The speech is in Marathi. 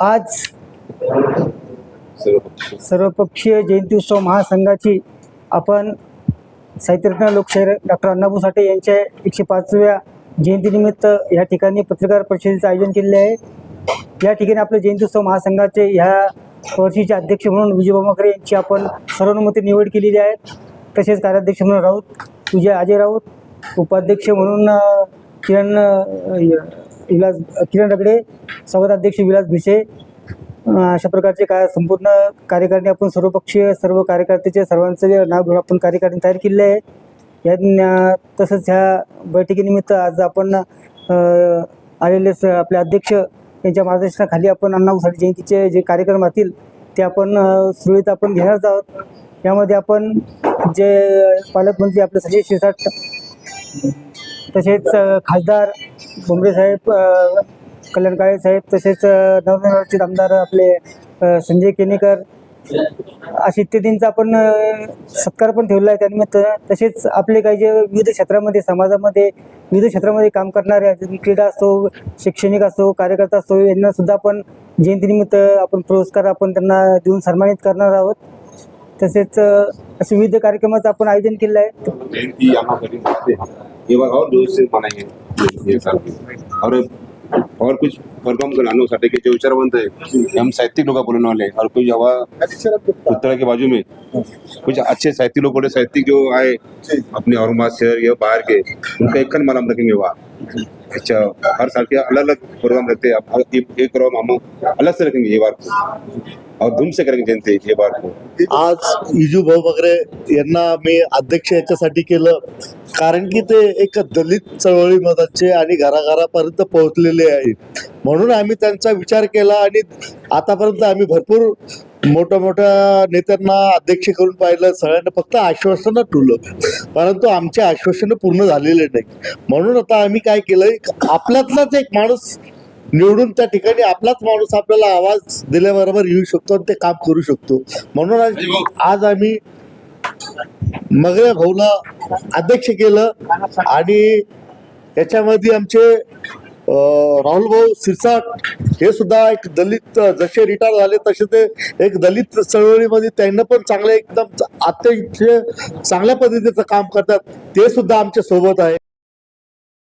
आज सर्वपक्षीय सर्वपक्षीय जयंती उत्सव महासंघाची आपण साहित्यरत्न लोकशाहीर डॉक्टर अण्णाभाऊ साठे यांच्या एकशे पाचव्या जयंतीनिमित्त या ठिकाणी पत्रकार परिषदेचं आयोजन केलेले आहे. या ठिकाणी आपले जयंती उत्सव महासंघाचे ह्या वर्षीचे अध्यक्ष म्हणून विजय बामाकरे यांची आपण सर्वानुमती निवड केलेली आहे. तसेच कार्याध्यक्ष म्हणून राऊत विजय अजय राऊत उपाध्यक्ष म्हणून किरण विलास किरण रगडे स्वागताध्यक्ष विलास भिसे. अशा प्रकारचे काय संपूर्ण कार्यकारिणी आपण सर्वपक्षीय सर्व कार्यकर्त्याचे सर्वांचे नाव घेऊन आपण कार्यकारिणी तयार केले आहे. या तसंच ह्या बैठकीनिमित्त आज आपण आलेले स- आपले अध्यक्ष यांच्या मार्गदर्शनाखाली आपण अण्णा साठे जयंतीचे जे कार्यक्रम असतील ते आपण सुरळीत आपण घेणारच आहोत. यामध्ये आपण जे पालकमंत्री आपले संजय शिरसाट तसेच खासदार भुमरे साहेब कल्याण काळे साहेब तसेच नवनिर्वाचित आमदार आपले संजय केनेकर अशा इत्यादींचा आपण सत्कार पण ठेवला आहे त्यानिमित्त. तसेच आपले काही जे विविध क्षेत्रामध्ये समाजामध्ये विविध क्षेत्रामध्ये काम करणारे क्रीडा असो शैक्षणिक असो कार्यकर्ता असो यांना सुद्धा आपण जयंतीनिमित्त आपण पुरस्कार आपण त्यांना देऊन सन्मानित करणार आहोत. तसेच असे विविध कार्यक्रमाचं आपण आयोजन केलं आहे. ये बार और और कुछ प्रोग्राम करानो साथे के जो विचारवंत है हम साहित्यिक लोग बोलने वाले हैं। और कोई हवा उत्तरा के बाजू में कुछ अच्छे साहित्यिक लोग बोले साहित्यिक जो आए अपने औरंगाबाद शहर या बाहर के उनका एक खन रखेंगे वहाँ अच्छा हर साल के अलग अलग प्रोग्राम रखते हैं। एक एक प्रोग्राम हम अलग से रखेंगे ये बार को और धूम से करेंगे जयंती ये बार को आज विजू भाऊ बगरे यांना मी अध्यक्ष याच्यासाठी केलं. कारण की ते एक दलित चळवळीमधचे आणि घराघरापर्यंत पोहोचलेले आहे. म्हणून आम्ही त्यांचा विचार केला आणि आतापर्यंत आम्ही भरपूर मोठ्या मोठ्या नेत्यांना अध्यक्ष करून पाहिलं. सगळ्यांना फक्त आश्वासनं ठेवलं. परंतु आमचे आश्वासनं पूर्ण झालेले नाही. म्हणून आता आम्ही काय केलं आपल्यातलाच एक माणूस निवडून त्या ठिकाणी आपलाच माणूस आपल्याला आवाज दिल्याबरोबर येऊ शकतो आणि ते काम करू शकतो. म्हणून आज आज आम्ही मगरे भाऊला अध्यक्ष केलं आणि याच्यामध्ये आमचे राहुल भाऊ सिरसाट हे सुद्धा एक दलित जसे रिटायर झाले तसे ते एक दलित चळवळीमध्ये त्यांना पण चांगलं एकदम अत्यंत चांगल्या पद्धतीचं काम करतात. ते सुद्धा आमच्यासोबत आहे.